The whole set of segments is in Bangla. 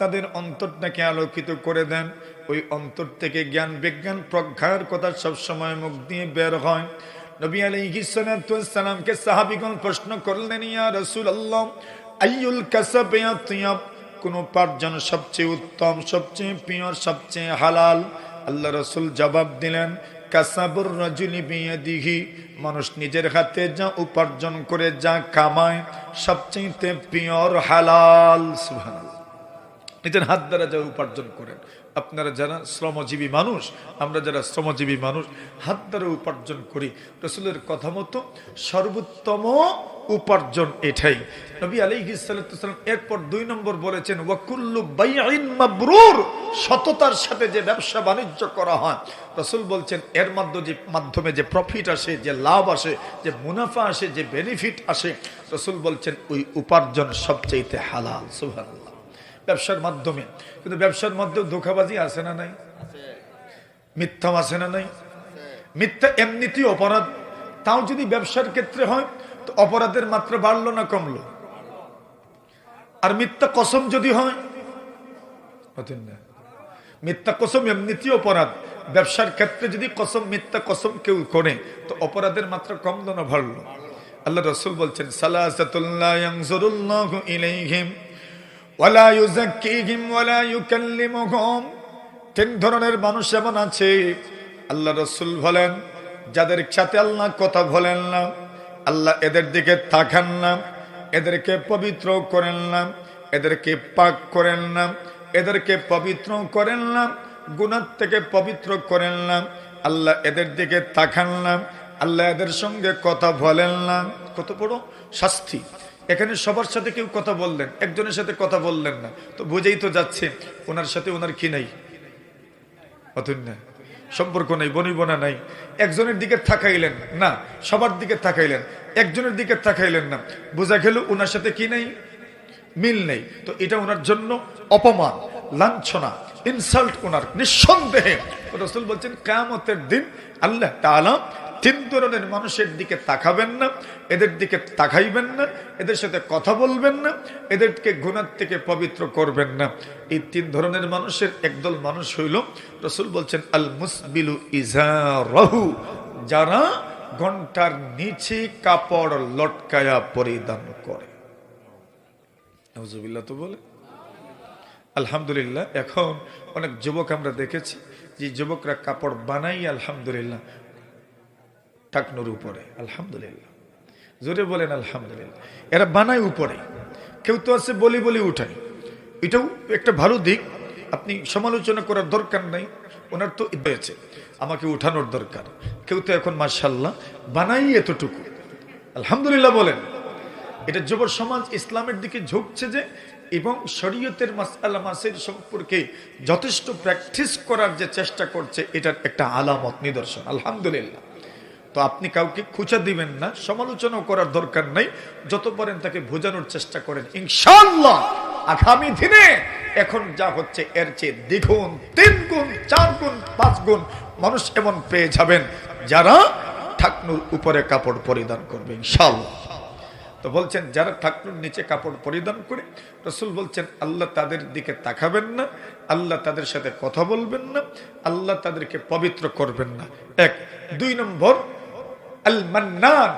তাদের অন্তরটাকে আলোকিত করে দেন। ওই অন্তর থেকে জ্ঞান বিজ্ঞান প্রজ্ঞার কথা সবসময় মুখ দিয়ে বের হয়। নবী আলাইহিসসালামকে সাহাবীগণ প্রশ্ন করলেন, ইয়া রাসূলুল্লাহ, আইয়ুল কাসাব ইয়াতিয়াব কোন উপার্জন সবচেয়ে উত্তম, সবচেয়ে পিওর, সবচেয়ে হালাল। আল্লাহ রসুল জবাব দিলেন, কাসাবুর রাজুলি বিয়াদিহি। মানুষ নিজের হাতে যা উপার্জন করে যা কামায় সবচেয়ে পিওর, হালাল। সুবহানাল্লাহ। নিজের হাত দ্বারা যা উপার্জন করেন, আপনারা যারা শ্রমজীবী মানুষ, আমরা যারা শ্রমজীবী মানুষ, হাত দ্বারা উপার্জন করি। রসুলের কথা মতো সর্বোত্তম উপার্জন এটাই। নবী আলাইহিসাল্লাম এরপর দুই নম্বর বলেছেন ওয়াকুল্লু মাবরুর সততার সাথে যে ব্যবসা বাণিজ্য করা হয়। রসুল বলছেন, এর মাধ্যমে যে মাধ্যমে যে প্রফিট আসে, যে লাভ আসে, যে মুনাফা আসে, যে বেনিফিট আসে, রসুল বলছেন, ওই উপার্জন সবচেয়ে হালাল সুবহানাল্লাহ। ব্যবসার মাধ্যমে। কিন্তু ব্যবসার মধ্যেও ধোকাবাজি আছে না নাই? মিথ্যা আছে না নাই? মিথ্যা এমনিতেই অপরাধ। তাও যদি ব্যবসার ক্ষেত্রে হয় তো অপরাধের মাত্রা বাড়লো না কমলো? আর মিথ্যা কসম যদি হয় না। মিথ্যা কসম এমনিতেই অপরাধ। ব্যবসার ক্ষেত্রে যদি কসম মিথ্যা কসম কেউ করে তো অপরাধের মাত্রা কমলো না বাড়লো? আল্লাহ রসুল বলছেন ইলাইহিম ওয়ালা ওয়ালা তিন ধরনের মানুষ এমন আছে। আল্লাহ রসুল বলেন, যাদের সাথে আল্লাহ কথা বলেন না, আল্লাহ এদের দিকে তাকান না, এদেরকে পবিত্র করেন না, এদেরকে পাক করেন না, এদেরকে পবিত্র করেন না গুণার থেকে পবিত্র করেন না, আল্লাহ এদের দিকে তাকান না, আল্লাহ এদের সঙ্গে কথা বলেন না। কত বড় শাস্তি। এখানে সবার সাথে কেউ কথা বললেন, একজনের সাথে কথা বললেন না। তো বুঝেই তো যাচ্ছে, ওনার সাথে ওনার কি নাই? অতুন না, সম্পর্ক নেই, বনিবনা নাই। একজনের দিকে থাকাইলেন না, সবার দিকে থাকাইলেন একজনের দিকে থাকাইলেন না। বোঝা গেল ওনার সাথে কি নেই? মিল নেই। তো এটা ওনার জন্য অপমান, লাঞ্ছনা ইনসাল্ট ওনার, নিঃসন্দেহে। রসুল বলছেন কামতের দিন আল্লাহ তাআলা তিন ধরনের মানুষের দিকে তাকাবেন না, এদের দিকে তাকাইবেন না, এদের সাথে কথা বলবেন না, এদেরকে গুণার থেকে পবিত্র করবেন না। এই তিন ধরনের মানুষের একদল মানুষ হইল, রসুল বলছেন আল মুসবিলু ইজা রহু যারা ঘণ্টার নিচে কাপড় লটকায়া পরিধান করে। তো বলে। আলহামদুলিল্লাহ, এখন অনেক যুবক আমরা দেখেছি, যে যুবকরা কাপড় বানাই আলহামদুলিল্লাহ টাকনোর উপরে, আলহামদুলিল্লাহ। জোরে বলেন আলহামদুলিল্লাহ। এরা বানায় উপরে। কেউ তো আছে বলি বলি উঠায়। এটাও একটা ভালো দিক। আপনি সমালোচনা করার দরকার নাই। ওনার তো হয়েছে আমাকে উঠানোর দরকার। কেউ তো এখন মার্শাল্লাহ বানাই এতটুকু। আলহামদুলিল্লাহ বলেন। এটা যুব সমাজ ইসলামের দিকে ঝুঁকছে যে, এবং শরীয়তের মাসাল্লা মাসের সম্পর্কে যথেষ্ট প্র্যাকটিস করার যে চেষ্টা করছে, এটার একটা আলামত নিদর্শন। আলহামদুলিল্লাহ। তো আপনি কাউকে খুঁচা দিবেন না সমালোচনা করার দরকার নাই। যত পারেন তাকে বোঝানোর চেষ্টা করেন। ইনশাল্লাহ আগামী দিনে এখন যা হচ্ছে এর চেয়ে দ্বিগুণ তিন গুণ চার গুণ পাঁচ গুণ মানুষ এমন পেয়ে যাবেন যারা ঠাকনুর উপরে কাপড় পরিধান করবে ইনশাল্লাহ তো বলছেন, যারা ঠাকুর নিচে কাপড় পরিধান করে, রসুল বলছেন, আল্লাহ তাদের দিকে তাকাবেন না, আল্লাহ তাদের সাথে কথা বলবেন না, আল্লাহ তাদেরকে পবিত্র করবেন না। এক, দুই নম্বর আল মান্নান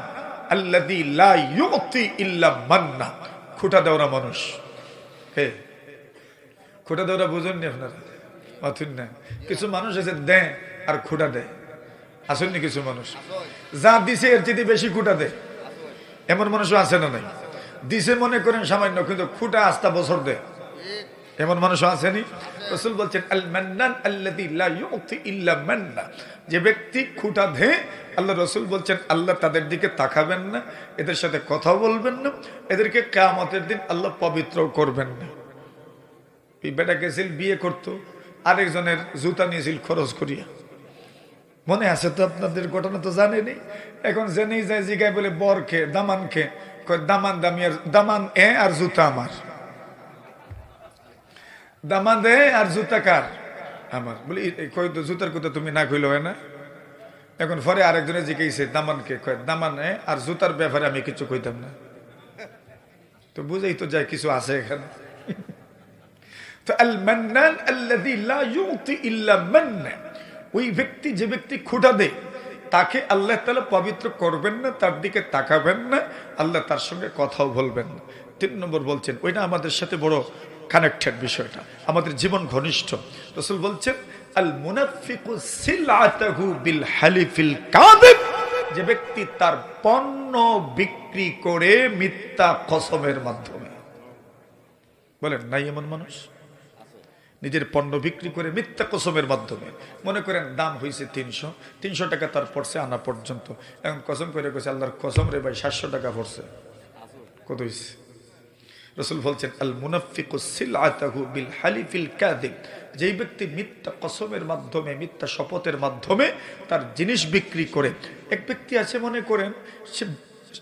আল্লাদি লা ইউতি ইল্লা মান্না। খুঁটা দেওয়া মানুষ। হে, খুঁটা দেওয়া বুঝেননি আপনারা? মাথুন না। কিছু মানুষ আছে, দেয় আর খুঁটা দেয়। আসেননি কিছু মানুষ? যা দিছে এর চেয়ে বেশি খুঁটা দেয়। এমন মানুষও আছে না নাই? দিছে মনে করেন সামান্য, কিন্তু খুঁটা আস্তা বছর দেয়। এমন মানুষ আসেনি রসুল বলছেন, আল মান্নান ইল্লা মান্না। যে ব্যক্তি খুঁটা ধে আল্লাহ রসুল বলছেন, আল্লাহ তাদের দিকে তাকাবেন না, এদের সাথে কথা বলবেন না, এদেরকে কিয়ামতের দিন আল্লাহ পবিত্র করবেন না। এই বেটা গেছিল বিয়ে করতো, আরেকজনের জুতা নিয়েছিল খরচ করিয়া। মনে আছে তো আপনাদের ঘটনা তো জানেনি এখন জেনেই যায়, জিগায় বলে, বর খে, দামান খে। দামান দামিয়ার দামান এ আর জুতা আমার। দামান দে আর জুতা কার? আমার। বলি জুতার কথা তুমি না কইল না? এখন পরে আরেকজনে জিজ্ঞেসে দামানকে কয়, দামান আর জুতার ব্যাপারে আমি কিছু কইতাম না। তো বুঝেই তো যায় কিছু আছে এখানে। ওই ব্যক্তি যে ব্যক্তি খুঁটা দেয়, তাকে আল্লাহ পবিত্র করবেন না, তার দিকে তাকাবেন না, আল্লাহ তার সঙ্গে কথাও বলবেন না। তিন নম্বর বলছেন, ওইটা আমাদের সাথে বড় কানেক্টেড বিষয়টা। আমাদের জীবন ঘনিষ্ঠ। রসুল বলছেন, আল মুনাফিকু সিলআতাহু বিল হালিফিল কাযিব। যে ব্যক্তি তার পণ্য বিক্রি করে মিথ্যা কসমের মাধ্যমে। বলেন, নাই এমন মানুষ? নিজের পণ্য বিক্রি করে মিথ্যা কসমের মাধ্যমে। মনে করেন, দাম হয়েছে তিনশো। তিনশো টাকা তার পড়ছে আনা পর্যন্ত। এখন কসম করে কইছে, আল্লাহর কসম রে ভাই, সাতশো টাকা পড়ছে। কত হয়েছে রসুল বলছেন আল বিল হালিফিল কাযিব। যেই ব্যক্তি মিথ্যা কসমের মাধ্যমে, মিথ্যা শপথের মাধ্যমে তার জিনিস বিক্রি করে, এক ব্যক্তি আছে মনে করেন, সে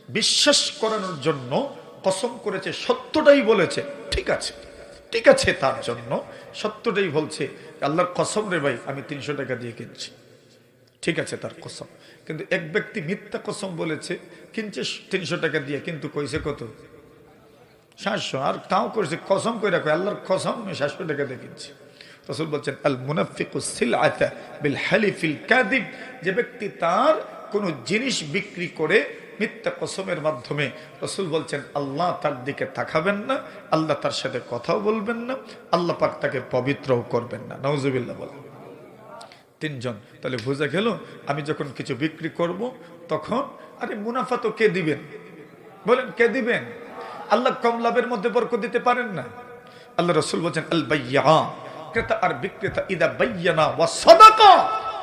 বিশ্বাস করানোর জন্য কসম করেছে, সত্যটাই বলেছে, ঠিক আছে ঠিক আছে তার জন্য, সত্যটাই বলছে, আল্লাহর কসম রে ভাই, আমি তিনশো টাকা দিয়ে কিনছি। ঠিক আছে তার কসম। কিন্তু এক ব্যক্তি মিথ্যা কসম বলেছে, কিনছে তিনশো টাকা দিয়ে, কিন্তু কইছে কত? সাতশো আর তাও করছে, কসম করে রাখো আল্লাহর কসম আমি সাতশো টাকা কিনছি রসুল বলছেন আল মুনাফিকুসিল আতা বিল হালিফিল কাদিব যে ব্যক্তি তার কোনো জিনিস বিক্রি করে মিথ্যা কসমের মাধ্যমে, রসুল বলছেন, আল্লাহ তার দিকে তাকাবেন না, আল্লাহ তার সাথে কথাও বলবেন না, আল্লাহ পাক তাকে পবিত্রও করবেন না। নওজুবিল্লাহ বলেন। তিনজন, তাহলে বোঝা গেল, আমি যখন কিছু বিক্রি করব, তখন, আরে মুনাফা তো কে দিবেন? বলেন, কে দিবেন? আল্লাহ কম লাভের মধ্যে বরক দিতে পারেন না। আল্লাহ রসুল বলছেন, আল বাইয়া ক্রেতা আর বিক্রেতা, ইদা বাইয়ানা ওয়া সাদাকা।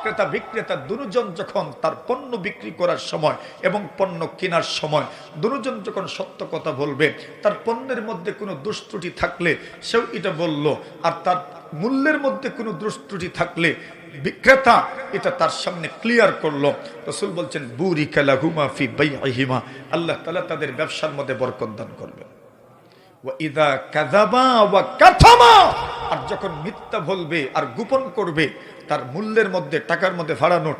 ক্রেতা, বিক্রেতা দুজন যখন তার পণ্য বিক্রি করার সময় এবং পণ্য কেনার সময় দুজন যখন সত্য কথা বলবে, তার পণ্যের মধ্যে কোনো দুষ্ত্রুটি থাকলে সেও এটা বলল, আর তার মূল্যের মধ্যে কোনো দুষ্ত্রুটি থাকলে বিক্রেতা, এটা তার সামনে ক্লিয়ার করল। রসুল বলছেন বুরি কালাহুমা ফি বাইহিমা আল্লাহ তালা তাদের ব্যবসার মধ্যে বরকত দান আর যখন মিথ্যা বলবে আর গোপন করবে, তার মূল্যের মধ্যে, টাকার মধ্যে ভাড়া নোট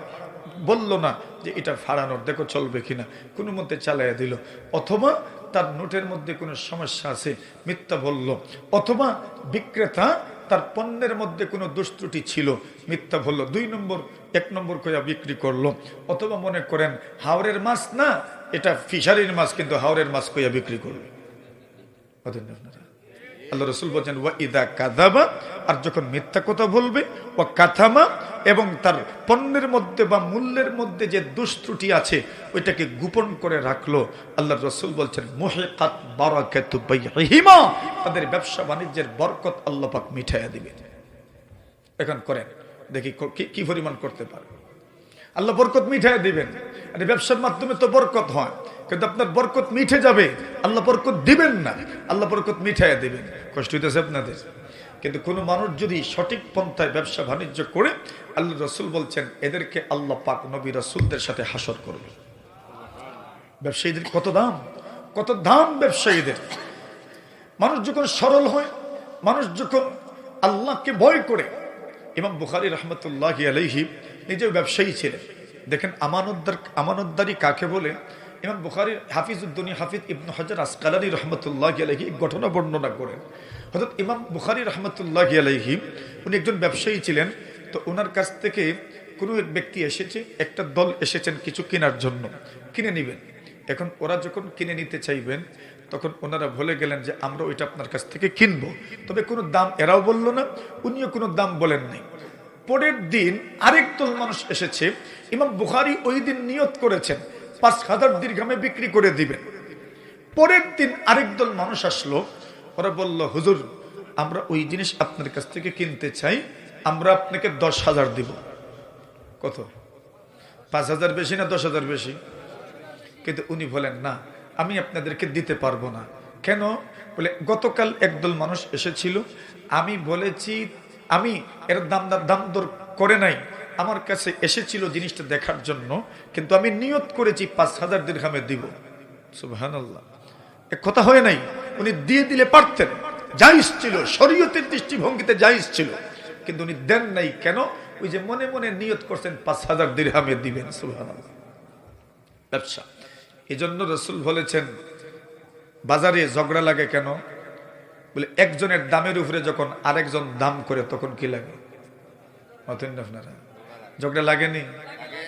বলল না যে এটা ভাড়া নোট দেখো চলবে কিনা। কোনো মধ্যে চালাইয়া দিল। অথবা তার নোটের মধ্যে কোনো সমস্যা আছে, মিথ্যা বলল। অথবা বিক্রেতা তার পণ্যের মধ্যে কোনো দুষ্ট্রুটি ছিল, মিথ্যা বলল। দুই নম্বর, এক নম্বর কইয়া বিক্রি করল। অথবা মনে করেন হাওড়ের মাছ না, এটা ফিশারির মাছ, কিন্তু হাওড়ের মাছ কইয়া বিক্রি করবে আপনারা? আল্লাহ রসুল বলছেন, ওয়া ইদা কাদাবা আর যখন মিথ্যা কথা বলবে ও কাথামা এবং তার পণ্যের মধ্যে বা মূল্যের মধ্যে যে দুষ্ত্রুটি আছে, ওইটাকে গোপন করে রাখল আল্লাহ রসুল বলছেন, মোহেকাত বারাকাতু বাইহিমা তাদের ব্যবসা বাণিজ্যের বরকত আল্লাহ পাক মিঠাইয়া দিবে। এখন করেন, দেখি কি- কি পরিমাণ করতে পারে। আল্লাহ বরকত মিঠাইয়া দিবেন। আর, ব্যবসার মাধ্যমে তো বরকত হয়। কিন্তু আপনার বরকত মিঠে যাবে। আল্লাহ বরকত দিবেন না। আল্লাহ বরকত মিঠাইয়া দিবেন। কষ্ট হইতেছে আপনাদের। কিন্তু কোনো মানুষ যদি সঠিক পন্থায় ব্যবসা বাণিজ্য করে, আল্লাহ রসুল বলছেন, এদেরকে আল্লাহ পাক নবী রসুলদের সাথে হাসর করবে। ব্যবসায়ীদের কত দাম? কত দাম ব্যবসায়ীদের? মানুষ যখন সরল হয়, মানুষ যখন আল্লাহকে ভয় করে, ইমাম বুখারি রহমতুল্লাহ আলহি নিজেও ব্যবসায়ী ছিলেন। দেখেন আমানতদার, আমানতদারি কাকে বলে? ইমাম বুখারি হাফিজউদ্দিনী হাফিজ ইবনু হাজার আসকালানি রহমতুল্লাহ আলহি এই ঘটনা বর্ণনা করেন। হঠাৎ ইমাম বুখারি রহমতুল্লাহ আলহি উনি একজন ব্যবসায়ী ছিলেন, তো ওনার কাছ থেকে কোনো এক ব্যক্তি এসেছে, একটা দল এসেছেন কিছু কেনার জন্য, কিনে নেবেন। এখন ওরা যখন কিনে নিতে চাইবেন, তখন ওনারা ভুলে গেলেন যে, আমরা ওইটা আপনার কাছ থেকে কিনবো। তবে কোনো দাম এরাও বলল না, উনিও কোনো দাম বলেন নাই। পরের দিন আরেক দল মানুষ এসেছে, ইমাম বুখারি ওই দিন নিয়ত করেছেন, পাঁচ হাজার দীর্ঘামে বিক্রি করে দিবেন। পরের দিন আরেক দল মানুষ আসলো, ওরা বলল, হুজুর, আমরা ওই জিনিস আপনার কাছ থেকে কিনতে চাই, আমরা আপনাকে দশ হাজার দিব। কত? পাঁচ হাজার বেশি না দশ হাজার বেশি? কিন্তু উনি বলেন, না, আমি আপনাদেরকে দিতে পারব না। কেন? বলে, গতকাল একদল মানুষ এসেছিল, আমি বলেছি আমি এর দাম দাম দর করে নাই। আমার কাছে এসেছিল জিনিসটা দেখার জন্য, কিন্তু আমি নিয়ত করেছি পাঁচ হাজার দিরহামে দিব। সুবহানাল্লাহ। এক কথা হয় নাই। উনি দিয়ে দিলে পারতেন। জাইজ ছিল, শরীয়তের দৃষ্টিভঙ্গিতে জাইজ ছিল। কিন্তু উনি দেন নাই কেন? ওই যে মনে মনে নিয়ত করছেন, পাঁচ হাজার দিরহামে দিবেন। সুবহানাল্লাহ। ব্যবসা। এই জন্য রসুল বলেছেন, বাজারে ঝগড়া লাগে কেন? বলে, একজনের দামের উপরে যখন আরেকজন দাম করে, তখন কি লাগে? আপনারা। ঝগড়া লাগেনি?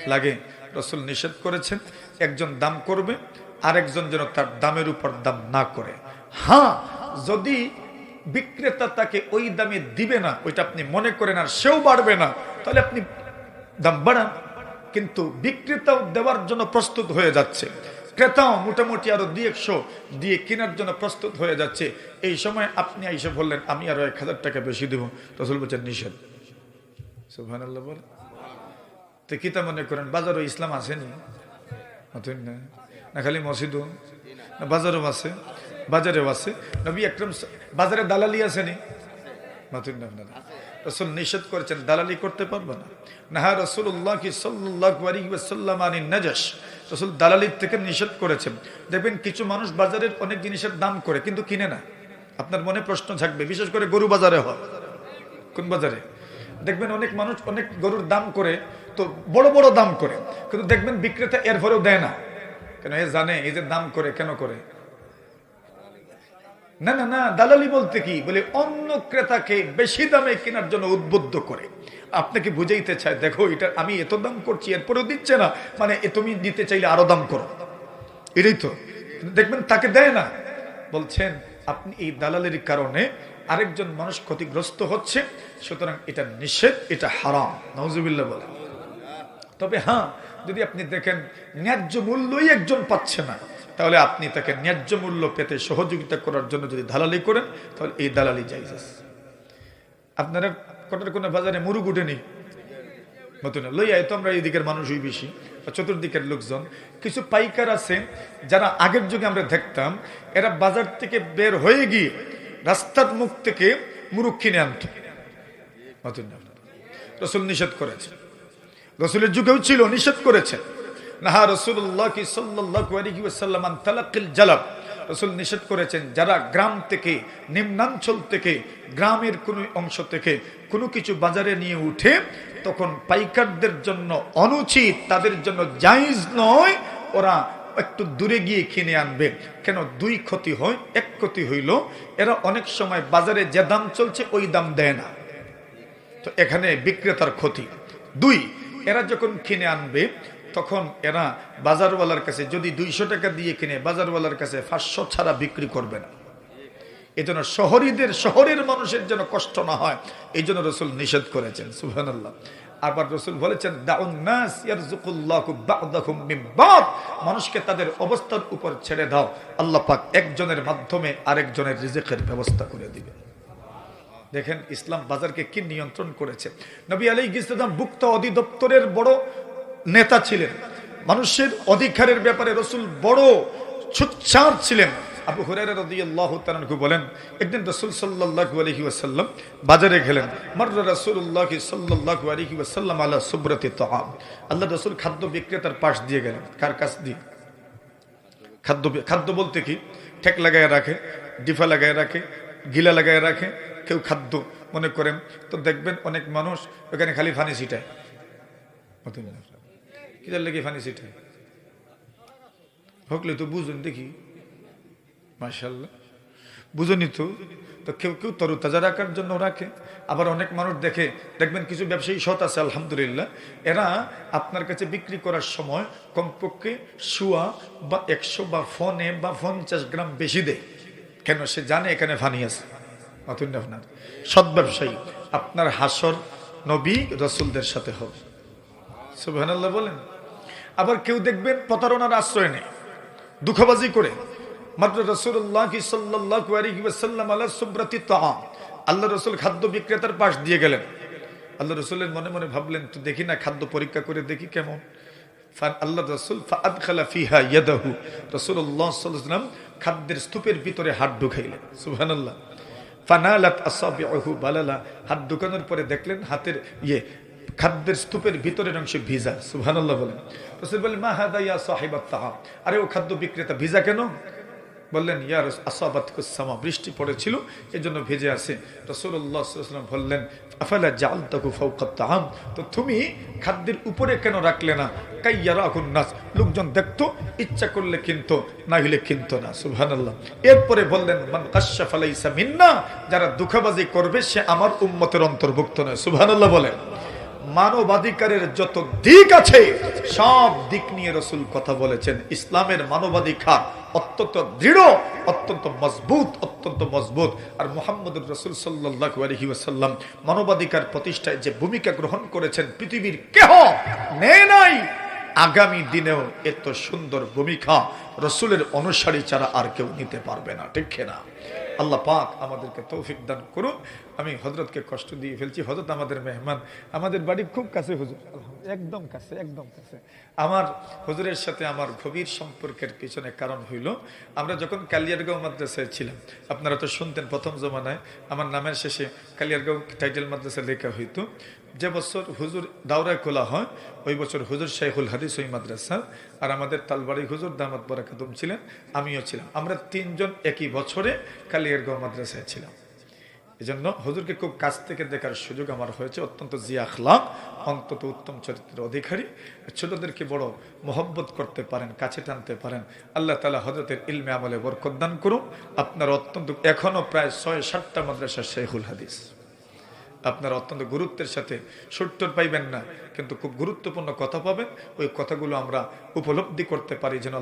লাগে। রসুল নিষেধ করেছেন, একজন দাম করবে, আরেকজন যেন তার দামের উপর দাম না করে। হ্যাঁ যদি বিক্রেতা তাকে ওই দামে দিবে না, ওইটা আপনি মনে করেন আর সেও বাড়বে না, তাহলে আপনি দাম বাড়ান। কিন্তু বিক্রেতাও দেওয়ার জন্য প্রস্তুত হয়ে যাচ্ছে। ক্রেতাও মোটামুটি আরও দুই একশো দিয়ে কেনার জন্য প্রস্তুত হয়ে যাচ্ছে। এই সময় আপনি এসে বললেন, আমি আরও এক হাজার টাকা বেশি দেবো। রসুল বলছেন, নিষেধ। সুহান আল্লাহ বলে তো কিতা মনে করেন, বাজারও ইসলাম আসেনি অতএব না? না খালি মসজিদও? না বাজারও আছে? বাজারেও আছে? নবী একরম বাজারে দালালি আসেনি মাতুন না রসুল নিষেধ করেছেন, দালালি করতে পারবে না। নাহা রসুল্লাহ কি সাল্লাহ আলী নাজাস রসুল দালালির থেকে নিষেধ করেছেন। দেখবেন কিছু মানুষ বাজারের অনেক জিনিসের দাম করে, কিন্তু কিনে না। আপনার মনে প্রশ্ন থাকবে, বিশেষ করে গরু বাজারে হয় কোন বাজারে? দেখবেন অনেক মানুষ অনেক গরুর দাম করে, তো বড় বড় দাম করে, কিন্তু দেখবেন বিক্রেতা এর ভরেও দেয় না। কেন, এ জানে, এই যে দাম করে, কেন করে? না না না, দালালি বলতে কি? বলে, অন্য ক্রেতাকে বেশি দামে কেনার জন্য উদ্বুদ্ধ করে। আপনাকে বুঝাইতে চায় দেখো, এটা আমি এত দাম করছি, এরপরেও দিচ্ছে না। মানে তুমি দিতে চাইলে আরও দাম করো। এটাই তো। দেখবেন, তাকে দেয় না। বলছেন, আপনি এই দালালের কারণে আরেকজন মানুষ ক্ষতিগ্রস্ত হচ্ছে, সুতরাং এটা নিষেধ, এটা হারাম। নজুবিল্লা বলে। তবে হ্যাঁ যদি আপনি দেখেন, ন্যায্য মূল্যই একজন পাচ্ছে না। তাহলে আপনি তাকে ন্যায্য মূল্য পেতে সহযোগিতা করার জন্য যদি দালালি করেন, তাহলে এই দালালি যাইজ। আপনারা কটার কোনো বাজারে মুরুগ উঠেনি নতুন লইয়া তো আমরা এই দিকের মানুষই বেশি চতুর্দিকের লোকজন। কিছু পাইকার আছে, যারা আগের যুগে আমরা দেখতাম, এরা বাজার থেকে বের হয়ে গিয়ে রাস্তার মুখ থেকে মুরুগ কিনে আনত। নতুন রসুল নিষেধ করেছে। রসুলের যুগেও ছিল, নিষেধ করেছেন নাহা রসুল্লাহ কি তালাকিল জালাব রসুল নিষেধ করেছেন, যারা গ্রাম থেকে, নিম্নাঞ্চল থেকে, গ্রামের কোনো অংশ থেকে কোনো কিছু বাজারে নিয়ে উঠে, তখন পাইকারদের জন্য অনুচিত, তাদের জন্য জাইজ নয়, ওরা একটু দূরে গিয়ে কিনে আনবে। কেন? দুই ক্ষতি হয়, এক ক্ষতি হইল, এরা অনেক সময় বাজারে যে দাম চলছে, ওই দাম দেয় না। তো এখানে বিক্রেতার ক্ষতি। দুই, এরা যখন কিনে আনবে তখন এরা বাজারওয়ালার কাছে, যদি দুইশো টাকা দিয়ে কিনে, বাজারওয়ালার কাছে পাঁচশো ছাড়া বিক্রি করবে না। এই জন্য শহরীদের, শহরের মানুষের যেন কষ্ট না হয়, এই জন্য রসুল নিষেধ করেছেন সুহানাল্লাহ আবার রসুল বলেছেন মিন মানুষকে তাদের অবস্থার উপর ছেড়ে দাও। আল্লাহ পাক একজনের মাধ্যমে আরেকজনের রিজিকের ব্যবস্থা করে দিবে। দেখেন ইসলাম বাজারকে কি নিয়ন্ত্রণ করেছে। নবী আলী ইসলাম ভুক্ত অধিদপ্তরের বড় নেতা ছিলেন। মানুষের অধিকারের ব্যাপারে রসুল বড় সুচ্ছার ছিলেন। আবু হুরায়রা রাদিয়াল্লাহু তাআলা বলেন, একদিন রাসূল সাল্লাল্লাহু আলাইহি ওয়াসাল্লাম বাজারে গেলেন। মাররা রাসূলুল্লাহ সাল্লাল্লাহু আলাইহি ওয়াসাল্লাম আলা সুবরাতি তাআম। আল্লাহ রাসূল খাদ্য বিক্রেতার পাশ দিয়ে গেলেন। কার কাছ দিয়ে? খাদ্য খাদ্য বলতে কি? ঠেক লাগায় রাখে, ডিফা লাগায় রাখে, গিলা লাগায় রাখে, কেউ খাদ্য মনে করেন। তো দেখবেন অনেক মানুষ ওখানে খালি ফানি ছিটায়। কিদার লেগে ফানি ছিটায় হকলে তো বুঝুন দেখি। মার্শাল্লাহ বুঝুনি তো তো কেউ কেউ তরুতাজা রাখার জন্য রাখে। আবার অনেক মানুষ দেখে, দেখবেন কিছু ব্যবসায়ী সৎ আছে, আলহামদুলিল্লাহ। এরা আপনার কাছে বিক্রি করার সময় কমপক্ষে শুয়া বা একশো বা ফোনে বা পঞ্চাশ গ্রাম বেশি দেয়। কেন? সে জানে এখানে ফানি আছে। অতুল্য আপনার সৎ ব্যবসায়ী, আপনার হাসর নবী রসুলদের সাথে হবে। সুবহানাল্লাহ বলেন। আবার কেউ দেখবেন প্রতারণার আশ্রয় নেই দুঃখবাজি করে। মাত্র রসুল্লাহ সাল্লাল্লাহু আলাইহি ওয়াসাল্লাম আলা সুব্রাতি আল্লাহ রসুল খাদ্য বিক্রেতার পাশ দিয়ে গেলেন। আল্লাহ রসুলের মনে মনে ভাবলেন তো দেখি না, খাদ্য পরীক্ষা করে দেখি কেমন? আল্লাহ রসুল ফাআদখালা ফিহা ইয়াদাহু। আলাইহি ওয়াসাল্লাম খাদ্যের স্তূপের ভিতরে হাত ঢুকাইলেন। বালালা। হাত ঢুকানোর পরে দেখলেন হাতের ইয়ে খাদ্যের স্তূপের ভিতরের অংশে ভিজা, সুবহানাল্লাহ বলেন। রসুল বলেন মা হাদা ইয়া সাহিবাত তাআম? আরে, ও খাদ্য বিক্রেতা, ভিজা কেন? বললেন ইয়ার আসাবাতকুসামা বৃষ্টি পড়েছিল, এজন্য ভেজে আসে রসুল্লাহাম বললেন, আফালা জাল তাকু ফৌকাত্তাম তো তুমি খাদ্যের উপরে কেন রাখলে না? কাইয়ারা এখন নাচ লোকজন দেখতো, ইচ্ছা করলে কিনতো না হলে কিনতো না। সুবহানাল্লাহ। এরপরে বললেন, মান কাশাফ আলাইসা মিন্না, যারা দুঃখবাজি করবে, সে আমার উম্মতের অন্তর্ভুক্ত নয়। সুবহানাল্লাহ বলেন। মানবাধিকারের যত দিক আছে, সব দিক নিয়ে রসুল কথা বলেছেন। ইসলামের মানবাধিকার অত্যন্ত দৃঢ়, অত্যন্ত মজবুত অত্যন্ত মজবুত। আর মোহাম্মদ রসুল সাল্লাহ আলহি ওয়াসাল্লাম মানবাধিকার প্রতিষ্ঠায় যে ভূমিকা গ্রহণ করেছেন, পৃথিবীর কেহ নেই নাই। আগামী দিনেও এত সুন্দর ভূমিকা। রসুলের অনুসারী ছাড়া আর কেউ নিতে পারবে না, ঠিক না আল্লাহ পাক আমাদেরকে তৌফিক দান করুন আমি হজরতকে কষ্ট দিয়ে ফেলছি। হজরত আমাদের মেহমান, আমাদের বাড়ি খুব কাছে হুজুর। একদম কাছে একদম কাছে। আমার হুজুরের সাথে আমার গভীর সম্পর্কের পিছনে কারণ হইল, আমরা যখন কালিয়ারগাঁও মাদ্রাসায় ছিলাম, আপনারা তো শুনতেন প্রথম জমানায়, আমার নামের শেষে কালিয়ারগাঁও টাইটেল মাদ্রাসা লেখা হইতো। যে বছর হুজুর দাওরায় খোলা হয়, ওই বছর হুজুর শাইখুল হাদিস ওই মাদ্রাসা, আর আমাদের তালবাড়ি হুজুর দামাত বরাকাতুম ছিলেন, আমিও ছিলাম। আমরা তিনজন একই বছরে কালিয়ারগাঁও মাদ্রাসায় ছিলাম। এজন্য হুজুরকে খুব কাছ থেকে দেখার সুযোগ আমার হয়েছে, অত্যন্ত জিয়া আখলাক, অন্তত উত্তম চরিত্রের অধিকারী। ছোটদেরকে বড় মোহব্বত করতে পারেন, কাছে টানতে পারেন। আল্লাহ তালা হজরতের ইলমে আমলে বরকত দান করুন আপনার অত্যন্ত এখনও প্রায় ছয় সাতটা মাদ্রাসা শেখুল হাদিস। আপনারা অত্যন্ত গুরুত্বের সাথে সত্যর পাইবেন না, কিন্তু খুব গুরুত্বপূর্ণ কথা পাবেন। ওই কথাগুলো আমরা উপলব্ধি করতে পারি যেন